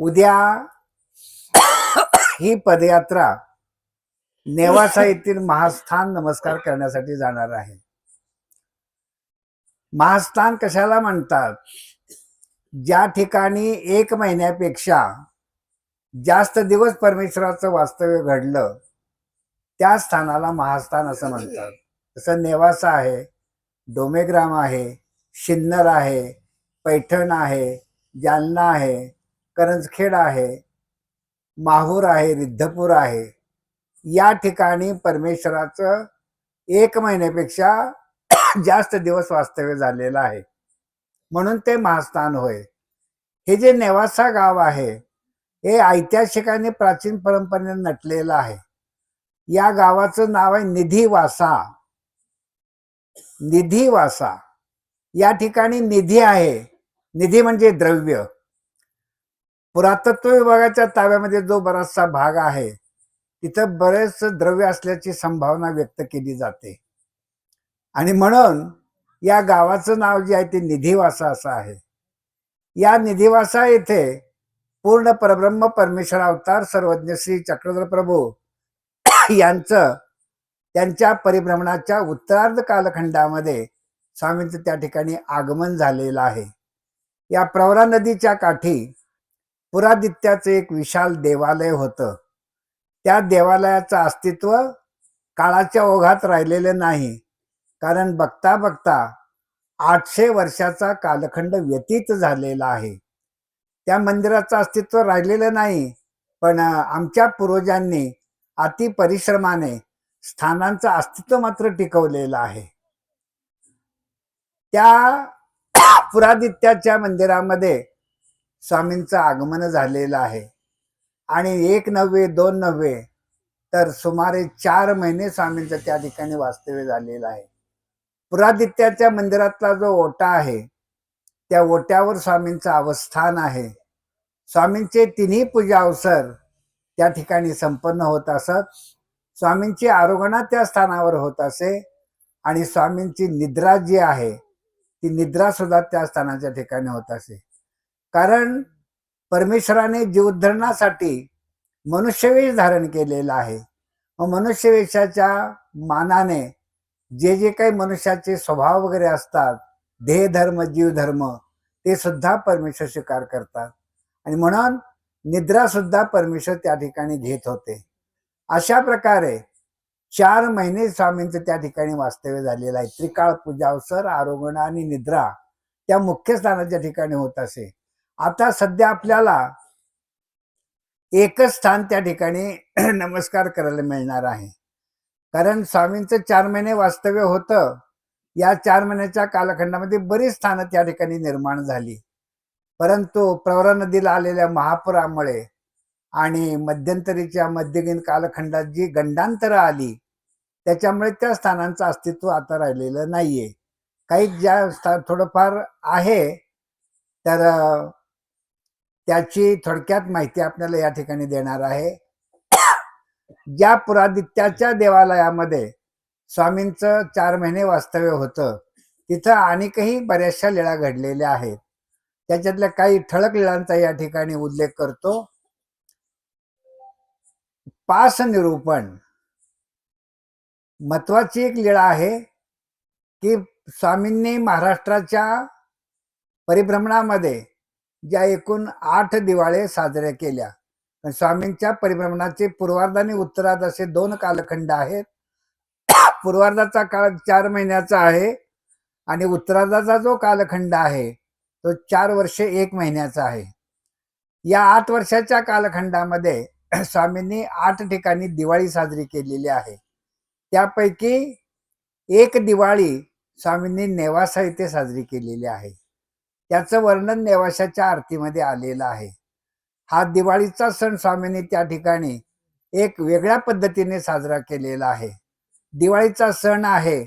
उद्या ही पदयात्रा नेवासा येथील महास्थान नमस्कार करण्यासाठी जाणार आहे. महास्थान कशाला म्हणतात? ज्या ठिकाणी एक महिन्यापेक्षा जास्त दिवस परमेश्वराचं वास्तव्य घडलं त्या स्थानाला महास्थान असं म्हणतात. जसं नेवासा आहे डोमेग्राम आहे शिन्नर आहे पैठण आहे जालना आहे करंजखेड आहे माहूर आहे रिद्धपूर आहे. या ठिकाणी परमेश्वराचं एक महिन्यापेक्षा जास्त दिवस वास्तव्य झालेलं आहे. म्हणून ते महास्थान होय. हे जे नेवासा गाव आहे हे ऐतिहासिक आणि प्राचीन परंपरेने नटलेलं आहे. या गावाचं नाव आहे निधीवासा. निधीवासा. या ठिकाणी निधी आहे. निधी म्हणजे द्रव्य. पुरातत्व विभागाच्या ताब्यामध्ये जो बराचसा भाग आहे तिथं बरेच द्रव्य असल्याची संभावना व्यक्त केली जाते. आणि म्हणून या गावाचं नाव जे आहे ते निधीवासा असं आहे. या निधिवासा येथे पूर्ण परब्रह्म परमेश्वर अवतार सर्वज्ञ श्री चक्रधर प्रभू यांचं त्यांच्या परिभ्रमणाच्या उत्तरार्ध कालखंडामध्ये स्वामींचं त्या ठिकाणी आगमन झालेलं आहे. या प्रवरा नदीच्या काठी पुरादित्याचं एक विशाल देवालय होतं. त्या देवालयाचं अस्तित्व काळाच्या ओघात राहिलेलं नाही. कारण बघता बघता आठशे वर्षाचा कालखंड व्यतीत झालेला आहे. त्या मंदिराचं अस्तित्व राहिलेलं नाही पण आमच्या पूर्वजांनी अति परिश्रमाने स्थानांचं अस्तित्व मात्र टिकवलेलं आहे. त्या पुरादित्याच्या मंदिरामध्ये स्वामींचं आगमन झालेलं आहे. आणि एक नव्हे दोन नव्हे तर सुमारे चार महिने स्वामींचं त्या ठिकाणी वास्तव्य झालेलं आहे. पुरादित्याच्या मंदिरातला जो ओटा आहे त्या ओट्यावर स्वामींचं अवस्थान आहे. स्वामींचे तिन्ही पूजा अवसर त्या ठिकाणी संपन्न होत असत. स्वामींची आरोगणा त्या स्थानावर होत असे आणि स्वामींची निद्रा जी आहे ती निद्रा सुद्धा त्या स्थानाच्या ठिकाणी होत असे. कारण परमेश्वराने जीवधरणासाठी मनुष्यवेश धारण केलेला आहे. मग मनुष्यवेशाच्या मानाने जे जे काही मनुष्याचे स्वभाव वगैरे असतात ध्येय धर्म जीवधर्म ते सुद्धा परमेश्वर स्वीकार करतात. आणि म्हणून निद्रा सुद्धा परमेश्वर त्या ठिकाणी घेत होते. अशा प्रकारे चार महिने स्वामींचं त्या ठिकाणी वास्तव्य झालेलं आहे. त्रिकाळ पूजावसर आरोगण आणि निद्रा त्या मुख्य स्थानाच्या ठिकाणी होत असे. आता सध्या आपल्याला एकच स्थान त्या ठिकाणी नमस्कार करायला मिळणार आहे. कारण स्वामींचं चार महिने वास्तव्य होतं. या चार महिन्याच्या कालखंडामध्ये बरीच स्थानं त्या ठिकाणी निर्माण झाली. परंतु प्रवरा नदीला आलेल्या महापुरामुळे आणि मध्यंतरीच्या मध्यगीन कालखंडात जी गंडांतरं आली त्याच्यामुळे त्या स्थानांचं अस्तित्व आता राहिलेलं नाहीये. काही ज्या स्था थोडंफार आहे तर त्याची थोडक्यात माहिती आपल्याला या ठिकाणी देणार आहे. ज्या पुरादित्याच्या देवालयामध्ये स्वामींचं चार महिने वास्तव्य होतं तिथं अनेकही बऱ्याचशा लीळा घडलेल्या आहेत. त्याच्यातल्या काही ठळक लीळांचा या ठिकाणी उल्लेख करतो. पास निरूपण. महत्वाची एक लीळा आहे की स्वामींनी महाराष्ट्राच्या परिभ्रमणामध्ये ज्या एकूण आठ दिवाळे साजऱ्या केल्या. स्वामींच्या परिभ्रमणाचे पूर्वार्ध आणि उत्तरार्ध असे दोन कालखंड आहेत. पूर्वार्धाचा काळ चार महिन्याचा आहे आणि उत्तरार्धाचा जो कालखंड आहे तो चार वर्षे एक महिन्याचा आहे. या आठ वर्षाच्या कालखंडामध्ये स्वामींनी आठ ठिकाणी दिवाळी साजरी केलेली आहे. त्यापैकी एक दिवाळी स्वामींनी नेवासा येथे साजरी केलेली आहे. त्याचं वर्णन नेवाशाच्या आरतीमध्ये आलेलं आहे. हा दिवाळीचा सण स्वामींनी त्या ठिकाणी एक वेगळ्या पद्धतीने साजरा केलेला आहे. दिवाळीचा सण आहे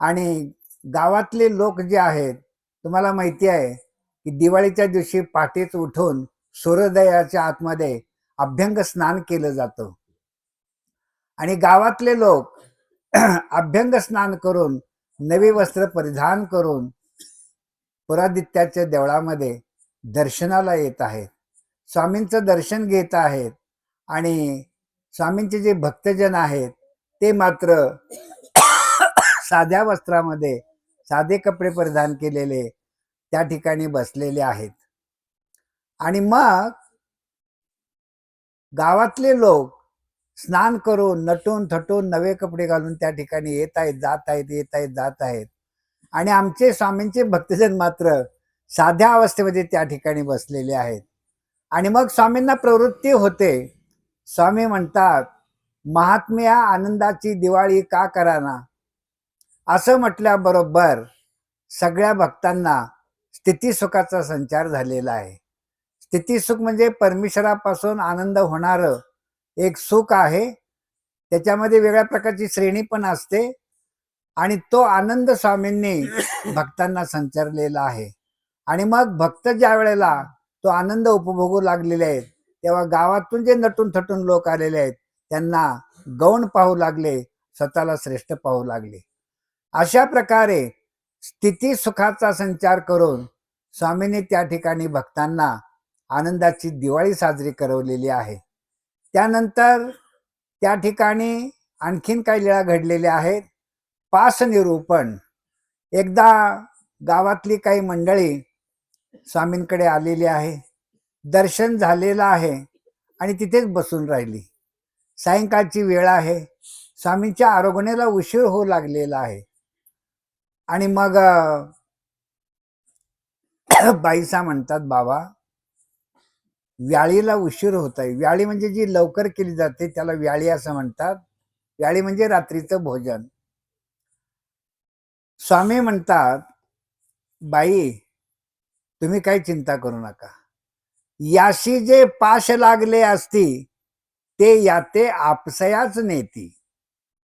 आणि गावातले लोक जे आहेत तुम्हाला माहिती आहे की दिवाळीच्या दिवशी पहाटेच उठून सूर्योदयाच्या आतमध्ये अभ्यंग स्नान केलं जातं. आणि गावातले लोक अभ्यंग स्नान करून नवी वस्त्र परिधान करून पुरादित्याच्या देवळामध्ये दर्शनाला येत आहेत. स्वामींचं दर्शन घेत आहेत आणि स्वामींचे जे भक्तजन आहेत ते मात्र साध्या वस्त्रामध्ये साधे कपडे परिधान केलेले त्या ठिकाणी बसलेले आहेत. आणि मग गावातले लोक स्नान करून नटून थटून नवे कपडे घालून त्या ठिकाणी येत आहेत जात आहेत येत आहेत जात आहेत. आणि आमचे स्वामींचे भक्तजन मात्र साध्या अवस्थेमध्ये त्या ठिकाणी बसलेले आहेत. आणि मग स्वामींना प्रवृत्ती होते. स्वामी म्हणतात महात्म्या आनंदाची दिवाळी का कराना? असं म्हटल्याबरोबर सगळ्या भक्तांना स्थितीसुखाचा संचार झालेला आहे. स्थितीसुख म्हणजे परमेश्वरापासून आनंद होणारं एक सुख आहे. त्याच्यामध्ये वेगळ्या प्रकारची श्रेणी पण असते. आणि तो आनंद स्वामींनी भक्तांना संचारलेला आहे. आणि मग भक्त ज्या वेळेला तो आनंद उपभोगू लागलेले आहेत तेव्हा गावातून जे नटून थटून लोक आलेले आहेत त्यांना गौण पाहू लागले स्वतःला श्रेष्ठ पाहू लागले. अशा प्रकारे स्थिती सुखाचा संचार करून स्वामींनी त्या ठिकाणी भक्तांना आनंदाची दिवाळी साजरी करवलेली आहे. त्यानंतर त्या ठिकाणी आणखीन काही लीळा घडलेल्या आहेत. पास निरूपण एकदा गावातली काही मंडळी स्वामींकडे आलेली आहे. दर्शन झालेलं आहे आणि तिथेच बसून राहिली. सायंकाळची वेळ आहे. स्वामींच्या आरोग्याला उशीर होऊ लागलेला आहे. आणि मग बाईसा म्हणतात बाबा व्याळीला उशीर होत आहे व्याळी म्हणजे जी लवकर केली जाते त्याला व्याळी असं म्हणतात. व्याळी म्हणजे रात्रीचं भोजन. स्वामी म्हणतात बाई तुम्ही काही चिंता करू नका. याशी जे पाश लागले असती ते याते आपसयाच नेती.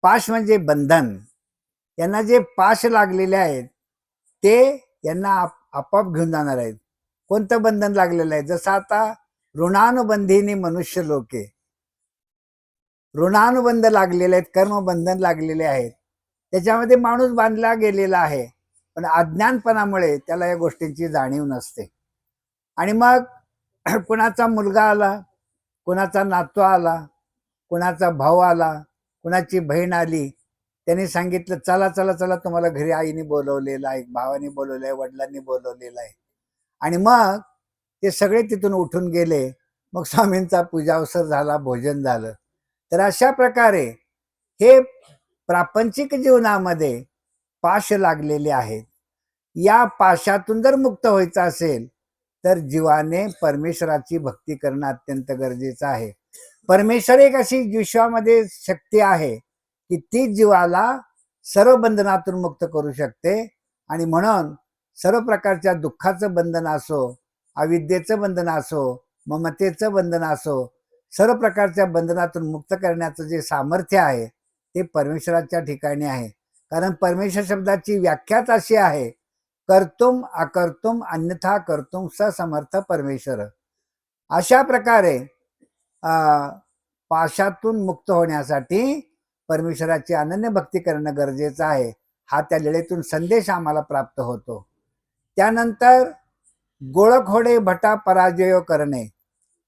पाश म्हणजे बंधन. यांना जे पाश लागलेले आहेत ते यांना आप- आपोआप घेऊन जाणार आहेत. कोणतं बंधन लागलेलं आहे? जसं आता ऋणानुबंधीने मनुष्य लोके. ऋणानुबंध लागलेले आहेत कर्मबंधन लागलेले आहेत. त्याच्यामध्ये माणूस बांधला गेलेला आहे. पण अज्ञानपणामुळे त्याला या गोष्टींची जाणीव नसते. आणि मग कुणाचा मुलगा आला कुणाचा नातू आला कुणाचा भाऊ आला कुणाची बहीण आली त्यांनी सांगितलं चला चला चला तुम्हाला घरी आईने बोलवलेलं आहे भावाने बोलवलं आहे वडिलांनी बोलवलेलं आहे. आणि मग ते सगळे तिथून उठून गेले. मग स्वामींचा पूजावसर झाला भोजन झालं. तर अशा प्रकारे हे प्रापंचिक जीवनामध्ये पाश लागलेले आहेत. या पाशातून जर मुक्त व्हायचं असेल तर जीवाने परमेश्वराची भक्ती करणं अत्यंत गरजेचं आहे. परमेश्वर एक अशी विश्वामध्ये शक्ती आहे की ती जीवाला सर्व बंधनातून मुक्त करू शकते आणि म्हणून सर्व प्रकारच्या दुःखाचं बंधन असो अविद्येचं बंधन असो ममतेचं बंधन असो सर्व प्रकारच्या बंधनातून मुक्त करण्याचं जे सामर्थ्य आहे ते परमेश्वराच्या ठिकाणी आहे. कारण परमेश्वर शब्दाची व्याख्याच अशी आहे कर्तुम अकर्तुम अन्यथा कर्तुम समर्थ परमेश्वर. अशा प्रकारे पाशातून मुक्त होण्यासाठी परमेश्वराची अनन्य भक्ती करणं गरजेचं आहे. हा त्या लिळेतून संदेश आम्हाला प्राप्त होतो. त्यानंतर गोळखोडे भटा पराजय करणे.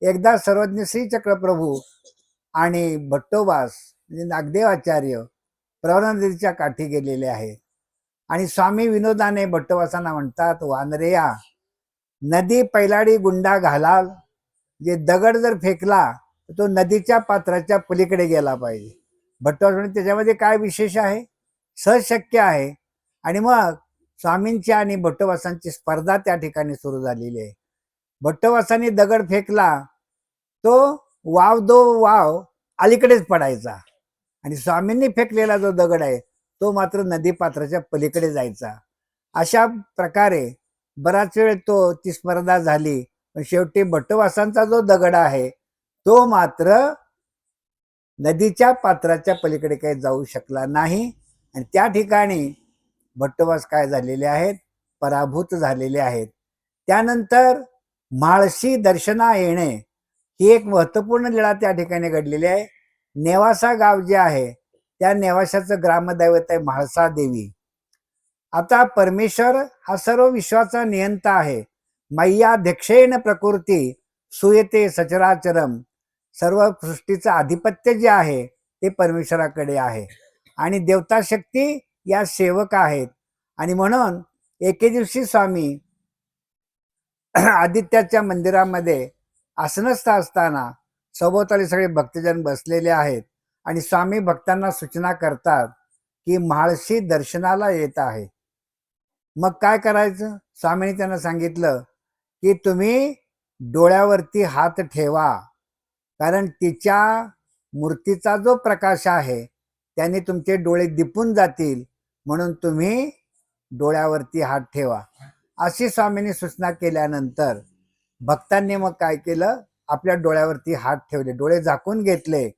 एकदा सर्वज्ञ श्री चक्रप्रभू आणि भट्टोवास म्हणजे नागदेवाचार्य प्रवरानदीच्या काठी गेलेले आहेत. आणि स्वामी विनोदाने भट्टवासांना म्हणतात वानरेया नदी पैलाडी गुंडा घालाल. जे दगड जर फेकला तर तो नदीच्या पात्राच्या पलीकडे गेला पाहिजे. भट्टवास म्हणजे त्याच्यामध्ये काय विशेष आहे? सहज शक्य आहे. आणि मग स्वामींची आणि भट्टवासांची स्पर्धा त्या ठिकाणी सुरू झालेली आहे. भट्टवासांनी दगड फेकला तो वाव दो वाव अलीकडेच पडायचा. आणि स्वामींनी फेकलेला जो दगड आहे तो मात्र नदी पात्राच्या पलीकडे जायचा. अशा प्रकारे बराच वेळ तो ती स्पर्धा झाली. पण शेवटी भट्टवासांचा जो दगड आहे तो मात्र नदीच्या पात्राच्या पलीकडे काही जाऊ शकला नाही. आणि त्या ठिकाणी भट्टवास काय झालेले आहेत? पराभूत झालेले आहेत. त्यानंतर म्हाळशी दर्शना येणे ही एक महत्त्वपूर्ण लीळा त्या ठिकाणी घडलेली आहे. नेवासा गाव जे आहे त्या नेवाशाचं ग्रामदैवत आहे म्हाळसा देवी. आता परमेश्वर हा सर्व विश्वाचा नियंता आहे. मय्याध्यक्षेण प्रकृती सुयते सचराचरम. सर्व सृष्टीचं आधिपत्य जे आहे ते परमेश्वराकडे आहे. आणि देवता शक्ती या सेवक आहेत. आणि म्हणून एके दिवशी स्वामी आदित्याच्या मंदिरामध्ये आसनस्थ असताना सभोवताली सगळे भक्तजन बसलेले आहेत आणि स्वामी भक्तांना सूचना करतात की म्हाळशी दर्शनाला येत आहे. मग काय करायचं? स्वामींनी त्यांना सांगितलं की तुम्ही डोळ्यावरती हात ठेवा. कारण तिच्या मूर्तीचा जो प्रकाश आहे त्याने तुमचे डोळे दिपून जातील. म्हणून तुम्ही डोळ्यावरती हात ठेवा. अशी स्वामींनी सूचना केल्यानंतर भक्तांनी मग काय केलं? आपल्या डोळ्यावरती हात ठेवले. डोळे झाकून घेतले.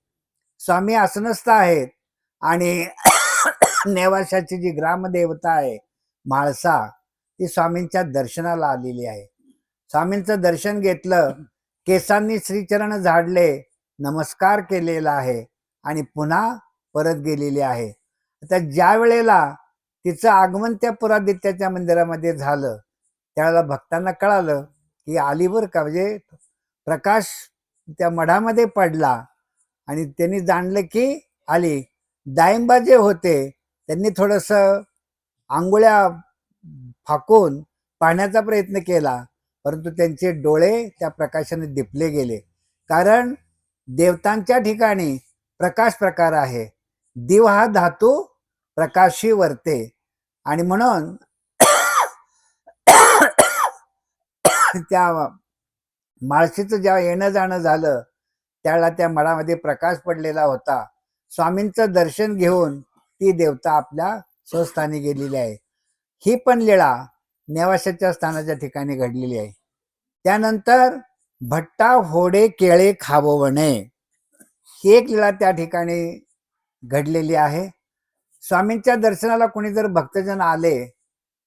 स्वामी आसनस्थ आहेत. आणि नेवाशाची जी ग्रामदेवता आहे म्हाळसा ती स्वामींच्या दर्शनाला आलेली आहे. स्वामींचं दर्शन घेतलं केसांनी श्रीचरण झाडले नमस्कार केलेला आहे आणि पुन्हा परत गेलेली आहे. आता ज्या वेळेला तिचं आगमन त्या पुरादित्याच्या मंदिरामध्ये झालं त्यावेळेला भक्तांना कळालं की आलीवर का म्हणजे प्रकाश त्या मठामध्ये पडला आणि त्यांनी जाणलं की आली. डाळिंबा जे होते त्यांनी थोडस आंघोळ्या फाकून पाहण्याचा प्रयत्न केला परंतु त्यांचे डोळे त्या प्रकाशाने दिपले गेले. कारण देवतांच्या ठिकाणी प्रकाश प्रकार आहे. दिव हा धातू प्रकाशी वरते. आणि म्हणून त्या माळशीचं जेव्हा येणं जाणं झालं त्याला त्या मळामध्ये प्रकाश पडलेला होता. स्वामींचं दर्शन घेऊन ती देवता आपल्या स्वस्थानी गेलेली आहे. ही पण लीळा नेवाशाच्या स्थानाच्या ठिकाणी घडलेली आहे. त्यानंतर भट्टा होडे केळे खाववणे ही एक लीळा त्या ठिकाणी घडलेली आहे. स्वामींच्या दर्शनाला कोणी जर भक्तजन आले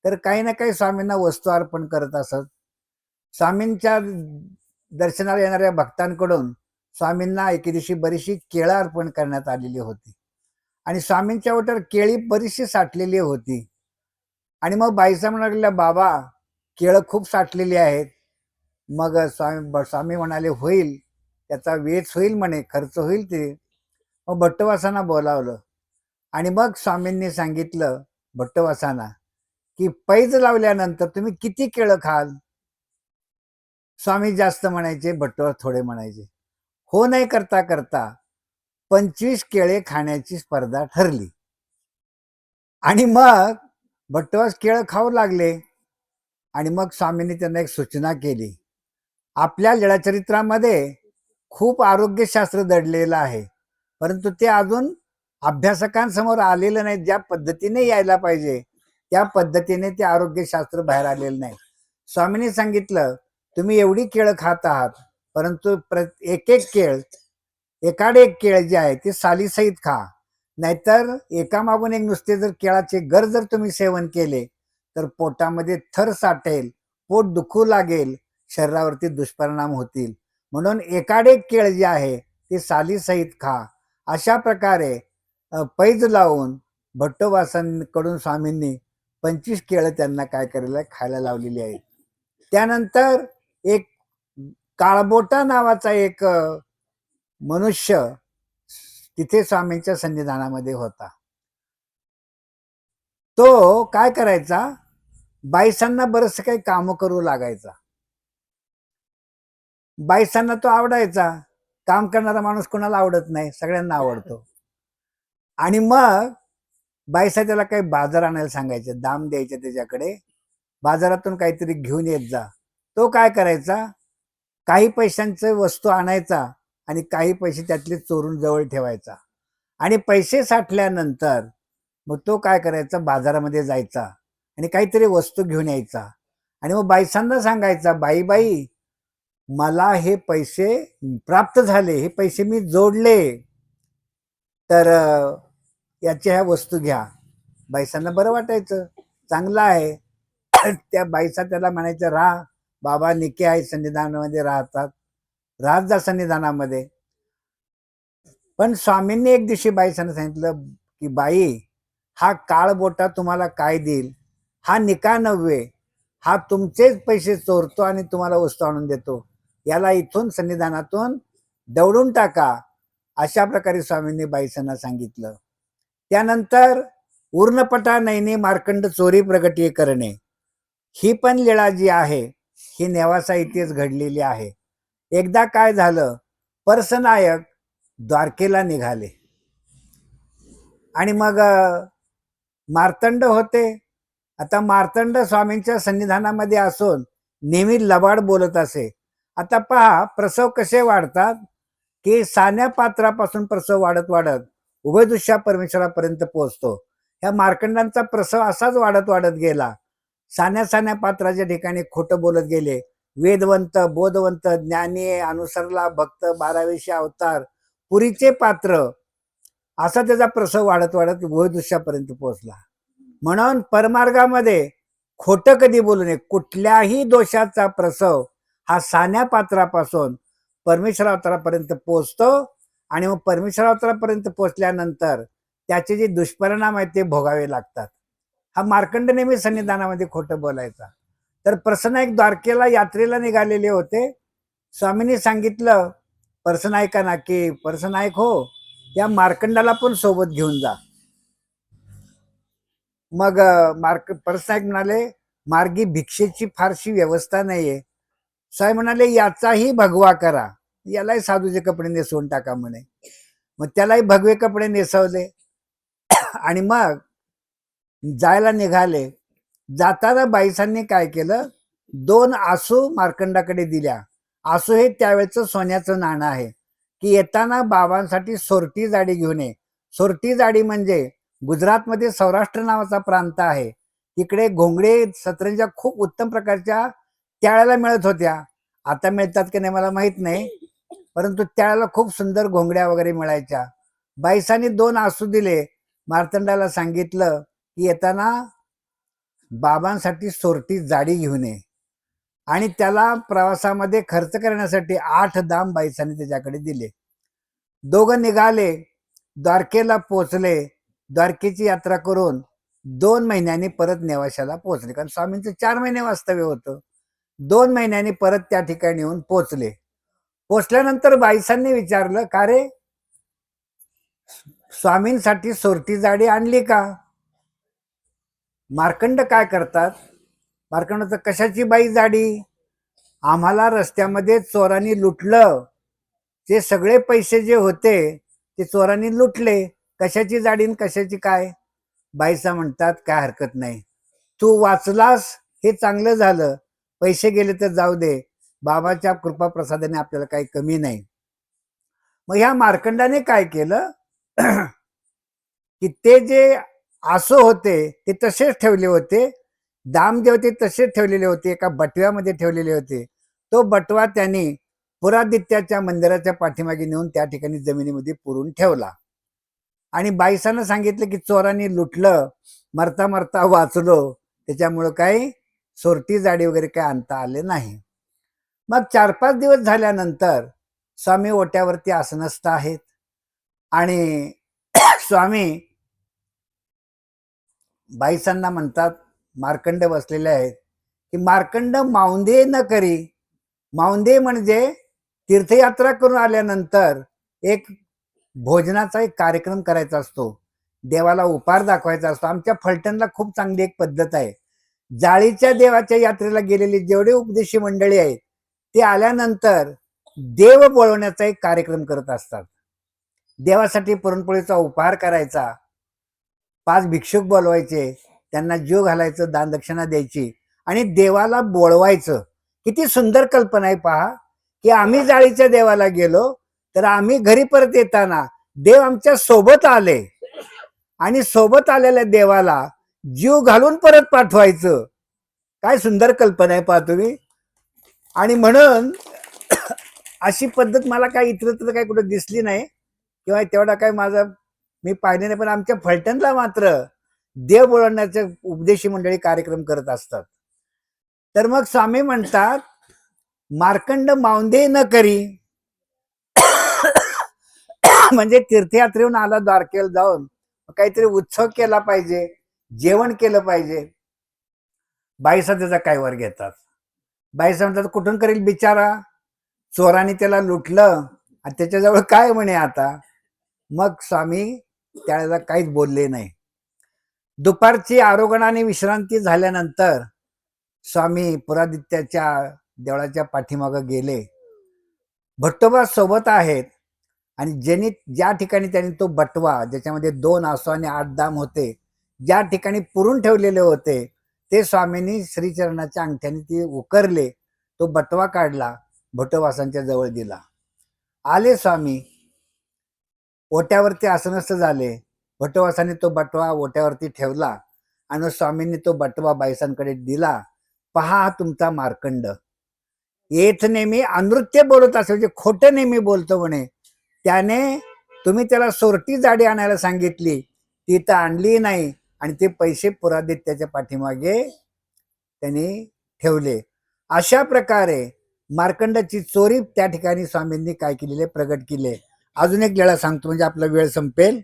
तर काही ना काही स्वामींना वस्तू अर्पण करत असत. स्वामींच्या दर्शनाला येणाऱ्या भक्तांकडून स्वामींना एके दिवशी बरीचशी केळं अर्पण करण्यात आलेली होती. आणि स्वामींच्या ओटर केळी बरीचशी साठलेली होती. आणि मग बाईसा म्हणाल्या बाबा केळं खूप साठलेली आहेत. मग स्वामी स्वामी म्हणाले होईल त्याचा वेच होईल म्हणे खर्च होईल ते. मग भट्टवासांना बोलावलं. आणि मग स्वामींनी सांगितलं भट्टवासांना की पैज लावल्यानंतर तुम्ही किती केळं खाल? स्वामी जास्त म्हणायचे भट्टवास थोडे म्हणायचे. हो नाही करता करता पंचवीस केळे खाण्याची स्पर्धा ठरली. आणि मग भट्टवास केळं खाऊ लागले. आणि मग स्वामींनी त्यांना एक सूचना केली. आपल्या लीळाचरित्रामध्ये खूप आरोग्यशास्त्र दडलेलं आहे. परंतु ते अजून अभ्यासकांसमोर आलेलं नाही. ज्या पद्धतीने यायला पाहिजे त्या पद्धतीने ते आरोग्यशास्त्र बाहेर आलेलं नाही. स्वामींनी सांगितलं तुम्ही एवढी केळं खात आहात परंतु प्र एक एक केळ एकाड एक केळ जे आहे ते सालीसहित खा. नाहीतर एकामागून एक नुसते जर केळाचे गर जर तुम्ही सेवन केले तर पोटामध्ये थर साठेल पोट दुखू लागेल शरीरावरती दुष्परिणाम होतील. म्हणून एकाड एक केळ जे आहे ते सालीसहित खा. अशा प्रकारे पैज लावून भट्टवासांकडून स्वामींनी पंचवीस केळं त्यांना काय करायला खायला लावलेली आहेत. त्यानंतर एक काळबोटा नावाचा एक मनुष्य तिथे स्वामींच्या सन्निधानामध्ये होता. तो काय करायचा? बाईसांना बरस काही काम करू लागायचा. बाईसांना तो आवडायचा. काम करणारा माणूस कोणाला आवडत नाही सगळ्यांना आवडतो. आणि मग बाईसा त्याला काही बाजार आणायला सांगायचे दाम द्यायचे त्याच्याकडे. बाजारातून काहीतरी घेऊन येत जा. तो काय करायचा? काही पैशांचे वस्तू आणायचा आणि काही पैसे त्यातले चोरून जवळ ठेवायचा. आणि पैसे साठल्यानंतर मग तो काय करायचा? बाजारामध्ये जायचा आणि काहीतरी वस्तू घेऊन यायचा. आणि मग बाईसांना सांगायचा बाई बाई मला हे पैसे प्राप्त झाले हे पैसे मी जोडले. तर याच्या ह्या वस्तू घ्या. बाईसांना बरं वाटायचं. चांगलं आहे. त्या बाईसा त्याला म्हणायचं राहा बाबा निके आई सन्निधानामध्ये राहतात. राहत जा सन्निधानामध्ये पण स्वामींनी एक दिवशी बाईसांना सांगितलं की बाई हा काळ बोटा तुम्हाला काय देईल? हा निका नव्हे. हा तुमचेच पैसे चोरतो आणि तुम्हाला वस्तू आणून देतो. याला इथून सन्निधानातून दौडून टाका. अशा प्रकारे स्वामींनी बाईसांना सांगितलं. त्यानंतर उर्णपटा नैने मार्कंड चोरी प्रगटी करणे ही पण लीळा जी आहे ही नेवासा इथेच घडलेली आहे. एकदा काय झालं परसनायक द्वारकेला निघाले. आणि मग मार्तंड होते. आता मार्तंड स्वामींच्या सन्निधानामध्ये असून नेहमी लबाड बोलत असे. आता पहा प्रसव कसे वाढतात? की सान्या पात्रापासून प्रसव वाढत वाढत उभयदृश्या परमेश्वरापर्यंत पोहोचतो. ह्या मार्कंडांचा प्रसव असाच वाढत वाढत गेला. सान्या सान्या पात्राच्या ठिकाणी खोटं बोलत गेले. वेदवंत बोधवंत ज्ञानी अनुसरला भक्त बारावेशी अवतार पुरीचे पात्र असा त्याचा प्रसव वाढत वाढत उभयदृश्यापर्यंत पोहोचला. म्हणून परमार्गामध्ये खोटं कधी बोलू नये कुठल्याही दोषाचा प्रसव हा सान्या पात्रापासून परमेश्वरावतारापर्यंत पोचतो आणि मग परमेश्वरावतारापर्यंत पोचल्यानंतर त्याचे जे दुष्परिणाम आहेत ते भोगावे लागतात. हा मार्कंड नेहमी सन्निधानामध्ये खोटं बोलायचा. तर प्रसनायक द्वारकेला यात्रेला निघालेले होते. स्वामींनी सांगितलं परसनायकांना की परसनायक हो या मार्कंडाला पण सोबत घेऊन जा. मग मार्क परसनायक म्हणाले मार्गी भिक्षेची फारशी व्यवस्था नाहीये. साहेब म्हणाले याचाही भगवा करा. यालाही साधूचे कपडे नेसवून टाका म्हणे. मग त्यालाही भगवे कपडे नेसवले. आणि मग जायला निघाले. जाताना बाईसांनी काय केलं? दोन आसू मार्कंडाकडे दिल्या. आसू हे त्यावेळेचं सोन्याचं नाणं आहे. की येताना बाबांसाठी सोरटी जाडी घेऊन ये. सोरटी जाडी म्हणजे गुजरातमध्ये सौराष्ट्र नावाचा प्रांत आहे. तिकडे घोंगडे सतरंजा खूप उत्तम प्रकारच्या त्याळ्याला मिळत होत्या. आता मिळतात की नाही मला माहीत नाही. परंतु त्याळ्याला खूप सुंदर घोंगड्या वगैरे मिळायच्या. बाईसांनी दोन आसू दिले. मार्तंडाला सांगितलं की येताना बाबांसाठी सोरटी जाडी घेऊन ये. आणि त्याला प्रवासामध्ये खर्च करण्यासाठी आठ दाम बाईसांनी त्याच्याकडे दिले. दोघं निघाले द्वारकेला पोचले द्वारकेची यात्रा करून दोन महिन्यांनी परत नेवाशाला पोचले कारण स्वामींचं चार महिने वास्तव्य होतं. दोन महिन्यांनी परत त्या ठिकाणी येऊन पोचले पोचल्यानंतर बाईसांनी विचारलं का रे? स्वामींसाठी सोरटी जाडी आणली का? मार्कंड काय करतात? मार्कंडाचं तर कशाची बाई जाडी? आम्हाला रस्त्यामध्ये चोरांनी लुटलं. ते सगळे पैसे जे होते ते चोरांनी लुटले. कशाची जाडी आणि कशाची काय? बाईसा म्हणतात काय हरकत नाही. तू वाचलास? हे चांगलं झालं. पैसे गेले तर जाऊ दे. बाबाच्या कृपा प्रसादाने आपल्याला काही कमी नाही. मग ह्या मार्कंडाने काय केलं? की ते जे आसो होते ते तसेच ठेवले होते. दाम जे होते तसेच ठेवलेले होते एका बटव्यामध्ये ठेवलेले होते. तो बटवा त्यांनी पुरादित्याच्या मंदिराच्या पाठीमागे नेऊन त्या ठिकाणी जमिनीमध्ये पुरून ठेवला. आणि बाईसानं सांगितलं की चोरांनी लुटलं मरता मरता वाचलो त्याच्यामुळं काही सोरटी जाडी वगैरे काही आणता आले नाही. मग चार पाच दिवस झाल्यानंतर स्वामी ओट्यावरती आसनस्थ आहेत. आणि स्वामी बाईसांना म्हणतात मार्कंड बसलेले आहेत. की मार्कंड माऊंदे न करी माऊंदे म्हणजे तीर्थयात्रा करून आल्यानंतर एक भोजनाचा एक कार्यक्रम करायचा असतो. देवाला उपार दाखवायचा असतो. आमच्या फलटणला खूप चांगली एक पद्धत आहे. जाळीच्या देवाच्या यात्रेला गेलेली जेवढे उपदेशी मंडळी आहेत ते आल्यानंतर देव बोलवण्याचा एक कार्यक्रम करत असतात. देवासाठी पुरणपोळीचा उपहार करायचा. पाच भिक्षुक बोलवायचे त्यांना जीव घालायचं दानदक्षिणा द्यायची आणि देवाला बोलवायचं. किती सुंदर कल्पना आहे पहा की आम्ही जाळीच्या देवाला गेलो तर आम्ही घरी परत येताना देव आमच्यासोबत आले. आणि सोबत आलेल्या देवाला जीव घालून परत पाठवायचं. काय सुंदर कल्पना आहे पहा तुम्ही. आणि म्हणून अशी पद्धत मला काय इतरत्र काय कुठं दिसली नाही किंवा तेवढा काय माझा मी पाहिले नाही पण आमच्या फलटणला मात्र देव बोलवण्याचे उपदेशी मंडळी कार्यक्रम करत असतात. तर मग स्वामी म्हणतात मार्कंड मावंदे न करी. म्हणजे तीर्थयात्रेहून आला द्वारकेला जाऊन काहीतरी उत्सव केला पाहिजे जेवण केलं पाहिजे. बाईसा त्याचा काय वर घेतात? बाईसा म्हणतात कुठून करेल बिचारा? चोराने त्याला लुटलं आणि त्याच्याजवळ काय म्हणे आता? मग स्वामी त्याला काहीच बोलले नाही. दुपारची आरोगणाने विश्रांती झाल्यानंतर स्वामी पुरादित्याच्या देवळाच्या पाठीमागं गेले. भट्टोबा सोबत आहेत आणि ज्यांनी ज्या ठिकाणी त्यांनी तो बटवा ज्याच्यामध्ये दोन आसो आणि आठ दाम होते ज्या ठिकाणी पुरून ठेवलेले होते ते स्वामींनी श्रीचरणाच्या अंगठ्याने ते उकरले तो बटवा काढला भट्टोबासांच्या जवळ दिला. आले स्वामी ओट्यावरती आसनस्थ झाले. भटवासाने तो बटवा ओट्यावरती ठेवला आणि स्वामींनी तो बटवा बायसांकडे दिला. पहा तुमचा मार्कंड. येथ नेहमी अनृत्य बोलत असे म्हणजे खोटं नेहमी बोलतो म्हणे. त्याने तुम्ही त्याला सोरटी जाडी आणायला सांगितली. ती तर आणली नाही आणि ते पैसे पुरादित्याच्या पाठीमागे त्यांनी ठेवले. अशा प्रकारे मार्कंडाची चोरी त्या ठिकाणी स्वामींनी काय केलेले? प्रगट केले. अजून एक वेळा सांगतो म्हणजे आपला वेळ संपेल.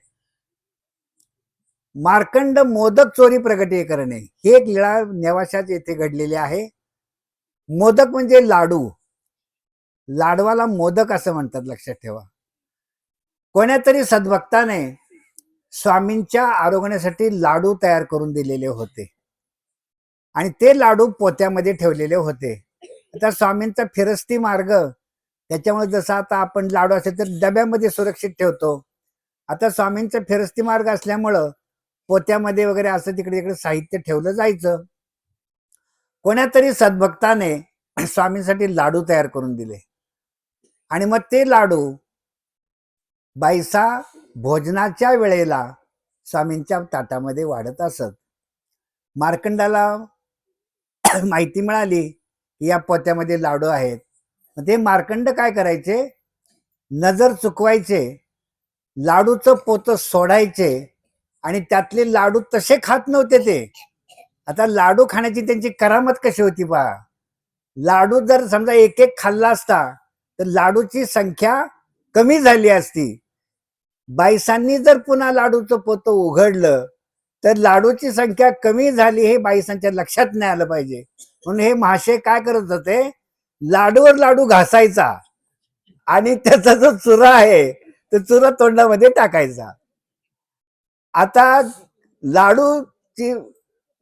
मार्कंड मोदक चोरी प्रगटी करणे ही एक लीळा नेवाशाच येथे घडलेली आहे. मोदक म्हणजे लाडू. लाडवाला मोदक असं म्हणतात लक्षात ठेवा. कोण्यातरी सद्भक्ताने स्वामींच्या आरोग्यासाठी लाडू तयार करून दिलेले होते. आणि ते लाडू पोत्यामध्ये ठेवलेले होते. आता स्वामींचा फिरस्ती मार्ग त्याच्यामुळे जसं आता आपण लाडू असेल तर डब्यामध्ये सुरक्षित ठेवतो. आता स्वामींचा फिरस्ती मार्ग असल्यामुळं पोत्यामध्ये वगैरे असं तिकडे तिकडे साहित्य ठेवलं जायचं. कोणातरी सद्भक्ताने स्वामींसाठी लाडू तयार करून दिले. आणि मग ते लाडू बाईसा भोजनाच्या वेळेला स्वामींच्या ताटामध्ये वाढत असत. मार्कंडाला माहिती मिळाली की या पोत्यामध्ये लाडू आहेत. ते मार्कंड काय करायचे? नजर चुकवायचे लाडूचं पोतं सोडायचे आणि त्यातले लाडू तसे खात नव्हते ते. आता लाडू खाण्याची त्यांची करामत कशी होती पहा लाडू जर समजा एक एक खाल्ला असता तर लाडूची संख्या कमी झाली असती. बाईसांनी जर पुन्हा लाडूचं पोतं उघडलं तर लाडूची संख्या कमी झाली हे बाईसांच्या लक्षात नाही आलं पाहिजे. म्हणून हे महाशय काय करत होते? लाडूवर लाडू घासायचा आणि त्याचा जो चुरा आहे तो चुरा तोंडामध्ये टाकायचा. आता लाडूची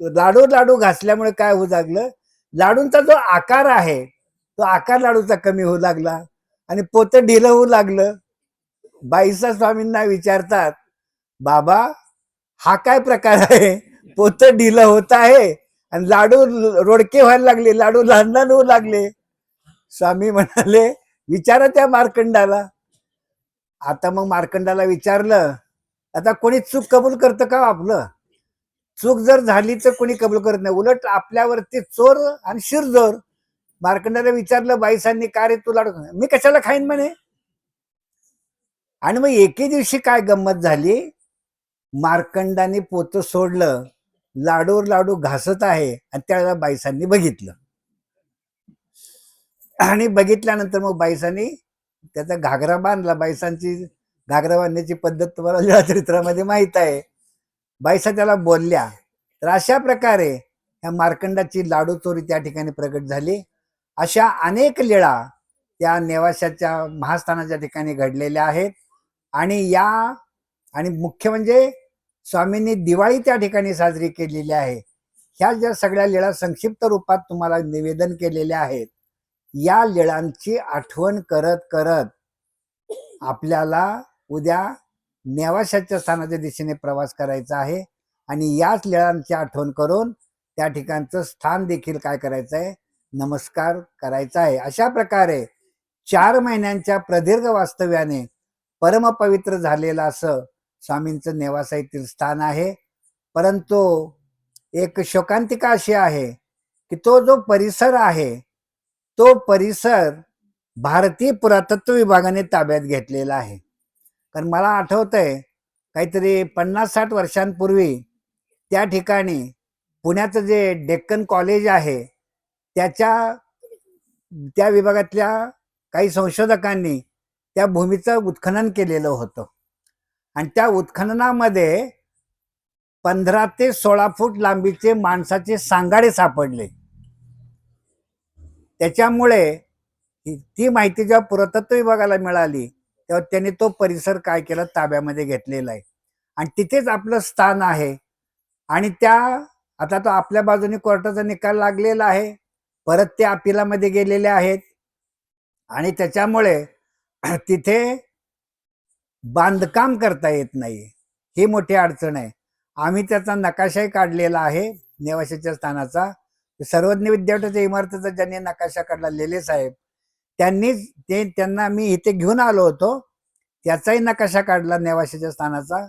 लाडू लाडू घासल्यामुळे काय होऊ लागलं? लाडूंचा जो आकार आहे तो आकार लाडूचा कमी होऊ लागला आणि पोत ढिलं होऊ लागलं. बाईसा स्वामींना विचारतात बाबा हा काय प्रकार आहे? पोत ढिलं होत आहे आणि लाडू रोडके व्हायला लागले लाडू लहान लहान होऊ लागले. स्वामी म्हणाले विचारा त्या मार्कंडाला. आता मग मार्कंडाला विचारलं आता कोणी चूक कबूल करतं का आपलं? चूक जर झाली तर कोणी कबूल करत नाही. उलट आपल्यावरती चोर आणि शिरजोर. मार्कंडाला विचारलं बाईसांनी का रे तू लाडू मी कशाला खाईन म्हणे? आणि मग एके दिवशी काय गंमत झाली? मार्कंडाने पोतं सोडलं लाडूवर लाडू घासत आहे आणि त्यावेळेला बाईसांनी बघितलं. आणि बघितल्यानंतर मग बायसांनी त्याचा घागरा बांधला. बाईसांची घागरा बांधण्याची पद्धत तुम्हाला चरित्रामध्ये माहीत आहे. बाईसा त्याला बोलल्या तर अशा प्रकारे ह्या मार्कंडाची लाडू चोरी त्या ठिकाणी प्रगट झाली. अशा अनेक लीळा त्या नेवाशाच्या महास्थानाच्या ठिकाणी घडलेल्या आहेत. आणि या आणि मुख्य म्हणजे स्वामींनी दिवाळी त्या ठिकाणी साजरी केलेली आहे. ह्या ज्या सगळ्या लीळा संक्षिप्त रूपात तुम्हाला निवेदन केलेल्या आहेत. या लीळांची आठवण करत करत आपल्याला उद्या नेवाशाच्या स्थानाच्या दिशेने प्रवास करायचा आहे आणि याच लीळांची आठवण करून त्या ठिकाणचं स्थान देखील काय करायचं आहे नमस्कार करायचा आहे. अशा प्रकारे चार महिन्यांच्या प्रदीर्घ वास्तव्याने परमपवित्र झालेलं असं स्वामींचं नेवासा येथील स्थान आहे. परंतु एक शोकांतिका अशी आहे की तो जो परिसर आहे तो परिसर भारतीय पुरातत्व विभागाने ताब्यात घेतलेला आहे. कारण मला आठवतंय काहीतरी पन्नास साठ वर्षांपूर्वी त्या ठिकाणी पुण्याचं जे डेक्कन कॉलेज आहे त्याच्या त्या विभागातल्या काही संशोधकांनी त्या भूमीचं उत्खनन केलेलं होतं. आणि त्या उत्खननामध्ये पंधरा ते सोळा फूट लांबीचे माणसाचे सांगाडे सापडले. त्याच्यामुळे ती माहिती जेव्हा पुरातत्व विभागाला मिळाली तेव्हा त्यांनी तो परिसर काय केला ताब्यामध्ये घेतलेला आहे. आणि तिथेच आपलं स्थान आहे. आणि त्या आता तो आपल्या बाजूने कोर्टाचा निकाल लागलेला आहे. परत ते अपिलामध्ये गेलेले आहेत. आणि त्याच्यामुळे तिथे बांधकाम करता येत नाही. ही मोठी अडचण आहे. आम्ही त्याचा नकाशाही काढलेला आहे नेवाशाच्या स्थानाचा. सर्वज्ञ विद्यापीठाच्या इमारतीचा ज्यांनी नकाशा काढला लेले साहेब त्यांनीच ते त्यांना मी इथे घेऊन आलो होतो. त्याचाही नकाशा काढला नेवाशाच्या स्थानाचा.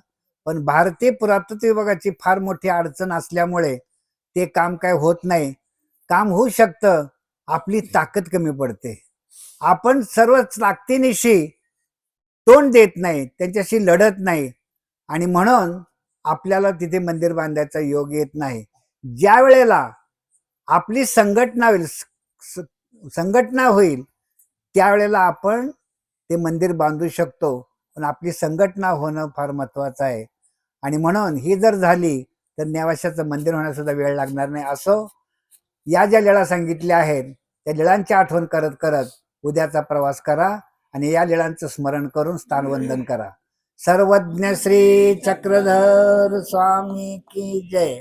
पण भारतीय पुरातत्व विभागाची फार मोठी अडचण असल्यामुळे ते काम काय होत नाही. काम होऊ शकतं आपली ताकद कमी पडते. आपण सर्व ताकदीनिशी तोंड देत नाही त्यांच्याशी लढत नाही. आणि म्हणून आपल्याला तिथे मंदिर बांधायचा योग येत नाही. ज्या वेळेला आपली संघटना होईल संघटना होईल त्यावेळेला आपण ते मंदिर बांधू शकतो. पण आपली संघटना होणं फार महत्वाचं आहे. आणि म्हणून ही जर झाली तर नेवाशाचं मंदिर होण्यासुद्धा वेळ लागणार नाही. असो या ज्या लिळा सांगितल्या आहेत त्या लिळांची आठवण करत करत उद्याचा प्रवास करा आणि या लिळांचं स्मरण करून स्थानवंदन करा. सर्वज्ञ श्री चक्रधर स्वामी की जय.